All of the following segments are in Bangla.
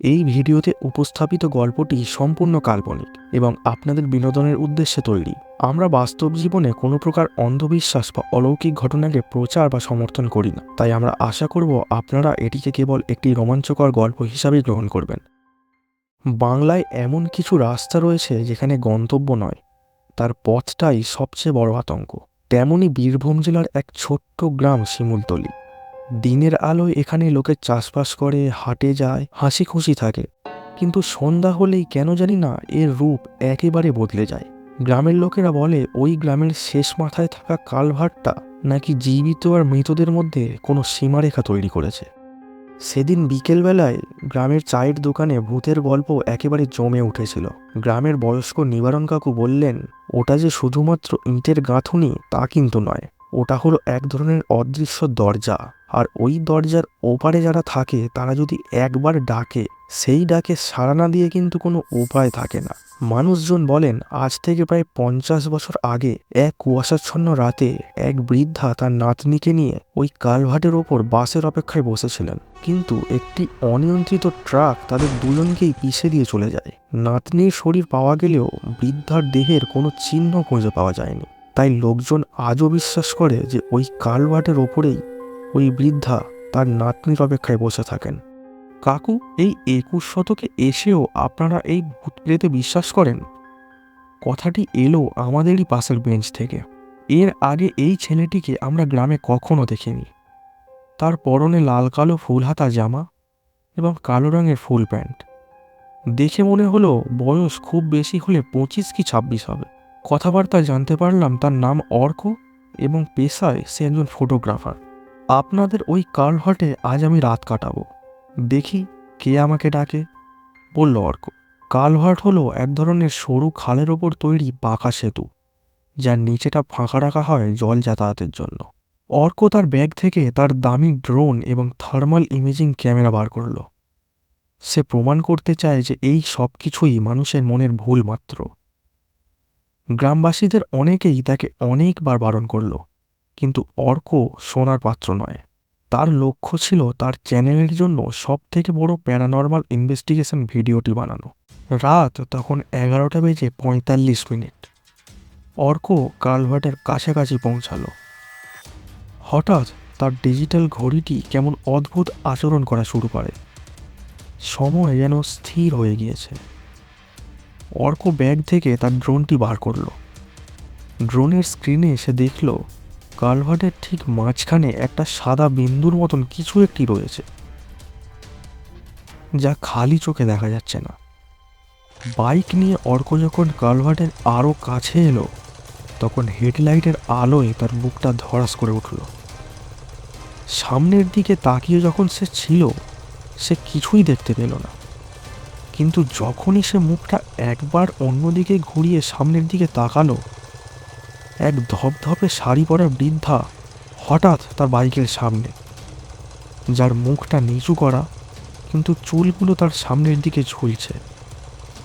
এই ভিডিওতে উপস্থাপিত গল্পটি সম্পূর্ণ কাল্পনিক এবং আপনাদের বিনোদনের উদ্দেশ্যে তৈরি। আমরা বাস্তব জীবনে কোনো প্রকার অন্ধবিশ্বাস বা অলৌকিক ঘটনাকে প্রচার বা সমর্থন করি না। তাই আমরা আশা করব আপনারা এটিকে কেবল একটি রোমাঞ্চকর গল্প হিসাবেই গ্রহণ করবেন। বাংলায় এমন কিছু রাস্তা রয়েছে যেখানে গন্তব্য নয়, তার পথটাই সবচেয়ে বড় আতঙ্ক। তেমনই বীরভূম জেলার এক ছোট্ট গ্রাম শিমুলতলি। দিনের আলোয় এখানে লোকে চাষবাস করে, হাটে যায় হাসি খুশি থাকে। কিন্তু সন্ধ্যা হলেই কেন জানি না এর রূপ একেবারে বদলে যায়। গ্রামের লোকেরা বলে, ওই গ্রামের শেষ মাথায় থাকা কালভারটা নাকি জীবিত আর মৃতদের মধ্যে কোনো সীমারেখা তৈরি করেছে? সেদিন বিকেলবেলায় গ্রামের চায়ের দোকানে ভূতের গল্প একেবারে জমে উঠেছিল। গ্রামের বয়স্ক নিবারণ কাকু বললেন, ওটা যে শুধুমাত্র ইঁটের গাঁথুনি তা কিন্তু নয়। ওটা হলো এক ধরনের অদৃশ্য দরজা। আর ওই দরজার ওপারে যারা থাকে, তারা যদি একবার ডাকে, সেই ডাকে সাড়া না দিয়ে কিন্তু কোনো উপায় থাকে না। মানুষজন বলেন, আজ থেকে প্রায় পঞ্চাশ বছর আগে এক কুয়াশাচ্ছন্ন রাতে এক বৃদ্ধা তার নাতনিকে নিয়ে ওই কালভাটের ওপর বাসের অপেক্ষায় বসেছিলেন। কিন্তু একটি অনিয়ন্ত্রিত ট্রাক তাদের দুজনকেই পিষে দিয়ে চলে যায়। নাতনির শরীর পাওয়া গেলেও বৃদ্ধার দেহের কোনো চিহ্ন খুঁজে পাওয়া যায়নি। তাই লোকজন আজও বিশ্বাস করে যে ওই কালভাটের ওপরেই ওই বৃদ্ধা তার নাতনির অপেক্ষায় বসে থাকেন। কাকু, এই একুশ শতকে এসেও আপনারা এই ভূত বিশ্বাস করেন? কথাটি এলো আমাদেরই পাশের বেঞ্চ থেকে। এর আগে এই ছেলেটিকে আমরা গ্রামে কখনো দেখিনি। তার পরনে লাল কালো ফুল হাতা জামা এবং কালো রঙের ফুল প্যান্ট। দেখে মনে হলো বয়স খুব বেশি হলে পঁচিশ কি ছাব্বিশ হবে। কথাবার্তা জানতে পারলাম তার নাম অর্ক এবং পেশায় সে একজন ফটোগ্রাফার। আপনাদের ওই কালভার্টে আজ আমি রাত কাটাবো। দেখি কে আমাকে ডাকে। বলল অর্ক কালভার্ট হলো এক ধরনের সরু খালের ওপর তৈরি পাকা সেতু, যার নিচেটা ফাঁকা রাখা হয় জল যাতায়াতের জন্য। অর্ক তার ব্যাগ থেকে তার দামি ড্রোন এবং থার্মাল ইমেজিং ক্যামেরা বার করল। সে প্রমাণ করতে চায় যে এই সব কিছুই মানুষের মনের ভুল মাত্র। গ্রামবাসীদের অনেকেই তাকে অনেকবার বারণ করল। কিন্তু অর্ক শোনার পাত্র নয়। তার লক্ষ্য ছিল তার চ্যানেলের জন্য সব থেকে বড় প্যারানর্মাল ইনভেস্টিগেশন ভিডিওটি বানানো। রাত তখন এগারোটা বেজে পঁয়তাল্লিশ মিনিট। অর্ক কালভার্টের কাছাকাছি পৌঁছালো। হঠাৎ তার ডিজিটাল ঘড়িটি কেমন অদ্ভুত আচরণ করা শুরু করে। সময় যেন স্থির হয়ে গিয়েছে। অর্ক ব্যাগ থেকে তার ড্রোনটি বার করল। ড্রোনের স্ক্রিনে সে দেখল কালভার্টের ঠিক মাঝখানে একটা সাদা বিন্দুর মতন কিছু একটি রয়েছে, যা খালি চোখে দেখা যাচ্ছে না। বাইক নিয়ে অর্ক যখন কালভার্টের আরও কাছে এলো, তখন হেডলাইটের আলোয় তার বুকটা ধরাস করে উঠল। সামনের দিকে তাকিয়ে যখন সে ছিল, সে কিছুই দেখতে পেল না। কিন্তু যখনই সে মুখটা একবার অন্যদিকে ঘুরিয়ে সামনের দিকে তাকালো এক ধপধপে শাড়ি পরা বৃদ্ধা হঠাৎ তার বাইকের সামনে। যার মুখটা নিচু করা, কিন্তু চুলগুলো তার সামনের দিকে ঝুলছে।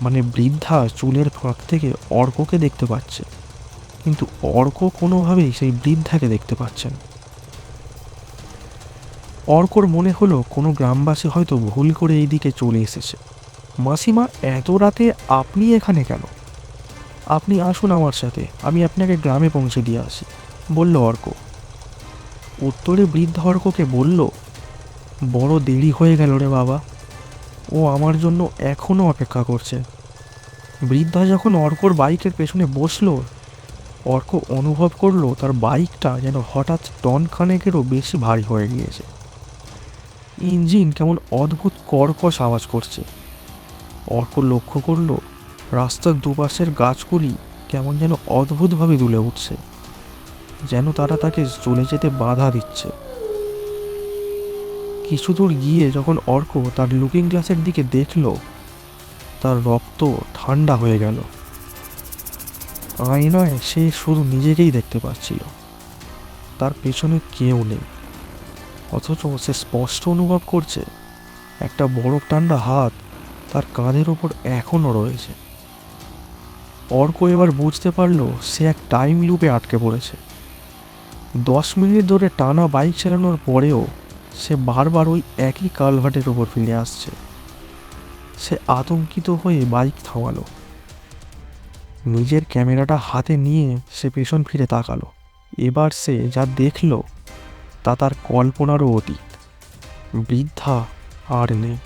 মানে বৃদ্ধা চুলের ফাঁক থেকে অর্ককে দেখতে পাচ্ছে। কিন্তু অর্ক কোনোভাবেই সেই বৃদ্ধাকে দেখতে পাচ্ছেন অর্কর মনে হলো কোনো গ্রামবাসী হয়তো ভুল করে এই দিকে চলে এসেছে। মাসিমা, এত রাতে আপনি এখানে কেন? আপনি আসুন আমার সাথে, আমি আপনাকে গ্রামে পৌঁছে দিয়ে আসি, বলল অর্ক। উত্তরে বৃদ্ধ অর্ককে বলল, বড় দেরি হয়ে গেল রে বাবা, ও আমার জন্য এখনও অপেক্ষা করছে। বৃদ্ধা যখন অর্কর বাইকের পেছনে বসল, অর্ক অনুভব করল তার বাইকটা যেন হঠাৎ টন খানেকেরও বেশি ভারী হয়ে গিয়েছে। ইঞ্জিন কেমন অদ্ভুত কর্কশ আওয়াজ করছে। অর্ক লক্ষ্য করল রাস্তার দুপাশের গাছগুলি কেমন যেন অদ্ভুতভাবে দুলে উঠছে, যেন তারা তাকে চলে যেতে বাধা দিচ্ছে। কিছু দূর গিয়ে যখন অর্ক তার লুকিং গ্লাসের দিকে দেখল, তার রক্ত ঠান্ডা হয়ে গেল। আয়নায় সে শুধু নিজেকেই দেখতে পাচ্ছিল। তার পেছনে কেউ নেই, অথচ সে স্পষ্ট অনুভব করছে, একটা বড় টান্ডা হাত তার কাঁধের ওপর এখনও রয়েছে। অর্ক এবার বুঝতে পারল সে এক টাইম লুপে আটকে পড়েছে। দশ মিনিট ধরে টানা বাইক চালানোর পরেও সে বারবার ওই একই কালভার্টের ওপর ফিরে আসছে। সে আতঙ্কিত হয়ে বাইক থামালো। নিজের ক্যামেরাটা হাতে নিয়ে সে পেছন ফিরে তাকালো। এবার সে যা দেখল, তা তার কল্পনারও অতীত। বৃদ্ধা আর নেই।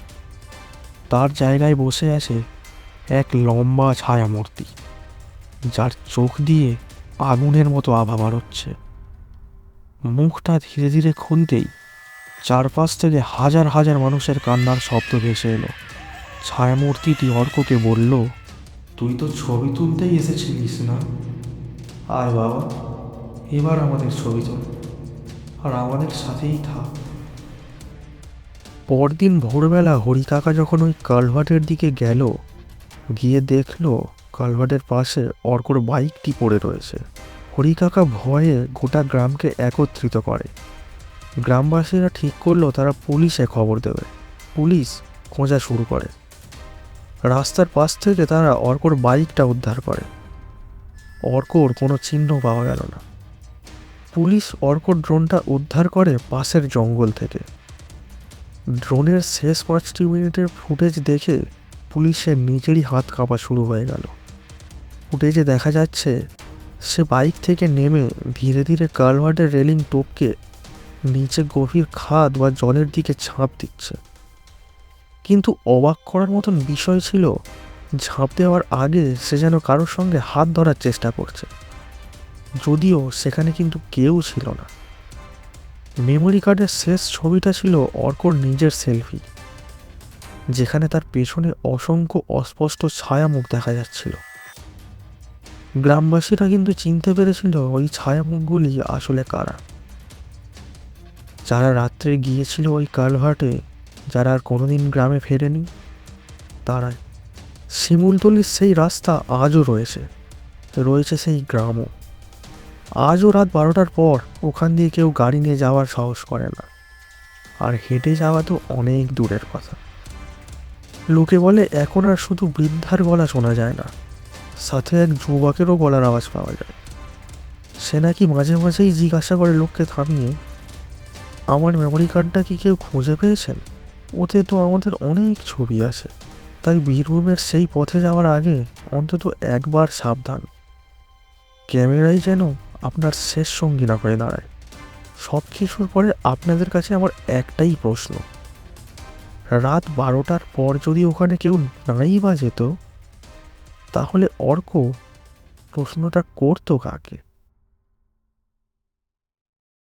তার জায়গায় বসে আছে এক লম্বা ছায়ামূর্তি। যার চোখ দিয়ে আগুনের মতো আভা বাড়চ্ছে। মুখটা ধীরে ধীরে খুলতেই চারপাশ থেকে হাজার হাজার মানুষের কান্নার শব্দ ভেসে এলো। ছায়ামূর্তিটি অর্ককে বলল, তুই তো ছবি তুলতেই এসেছিলিস না? আয় বাবা, এবার আমাদের ছবি তোল, আর আমাদের সাথেই থাক। পরদিন ভোরবেলা হরিকাকা যখন ওই কালভার্টের দিকে গেল, গিয়ে দেখল কালভার্টের পাশে অর্কর বাইকটি পড়ে রয়েছে। হরিকাকা ভয়ে গোটা গ্রামকে একত্রিত করে। গ্রামবাসীরা ঠিক করল তারা পুলিশে খবর দেবে। পুলিশ খোঁজা শুরু করে। রাস্তার পাশ থেকে তারা অর্কর বাইকটা উদ্ধার করে। অর্কর কোনো চিহ্ন পাওয়া গেল না। পুলিশ অর্কর ড্রোনটা উদ্ধার করে পাশের জঙ্গল থেকে। ড্রোনের শেষ পাঁচটি মিনিটের ফুটেজ দেখে পুলিশের নিজেরই হাত কাঁপা শুরু হয়ে গেল। ফুটেজে দেখা যাচ্ছে, সে বাইক থেকে নেমে ধীরে ধীরে কালভার্টের রেলিং টপকে নিচে গভীর খাদ বা জলের দিকে ঝাঁপ দিচ্ছে। কিন্তু অবাক করার মতন বিষয় ছিল, ঝাঁপ দেওয়ার আগে সে যেন কারোর সঙ্গে হাত ধরার চেষ্টা করছে। যদিও সেখানে কিন্তু কেউ ছিল না। মেমোরি কার্ডের শেষ ছবিটা ছিল অর্কর নিজের সেলফি, যেখানে তার পেছনে অসংখ্য অস্পষ্ট ছায়ামুখ দেখা যাচ্ছিল। গ্রামবাসীরা কিন্তু চিনতে পেরেছিল ওই ছায়ামুখগুলি আসলে কারা। যারা রাত্রে গিয়েছিল ওই কালভার্টে, যারা আর কোনোদিন গ্রামে ফেরেনি, তারাই। শিমুলতলির সেই রাস্তা আজও রয়েছে রয়েছে সেই গ্রামও। আজও রাত বারোটার পর ওখান দিয়ে কেউ গাড়ি নিয়ে যাওয়ার সাহস করে না। আর হেঁটে যাওয়া তো অনেক দূরের কথা। লোকে বলে এখন আর শুধু বৃদ্ধার গলা শোনা যায় না। সাথে এক যুবকেরও গলার আওয়াজ পাওয়া যায়। সে নাকি মাঝে মাঝেই জিজ্ঞাসা করে লোককে থামিয়ে, আমার মেমোরি কার্ডটা কি কেউ খুঁজে পেয়েছেন? ওতে তো আমাদের অনেক ছবি আছে। তাই বীরভূমের সেই পথে যাওয়ার আগে অন্তত একবার সাবধান। ক্যামেরাই যেন আপনার শেষ সঙ্গী না হয়ে দাঁড়ায়। সব কিছুর পরে আপনাদের কাছে আমার একটাই প্রশ্ন। রাত বারোটার পর যদি ওখানে কেউ নাই বা যেত তাহলে অর্ক প্রশ্নটা করতো কাকে?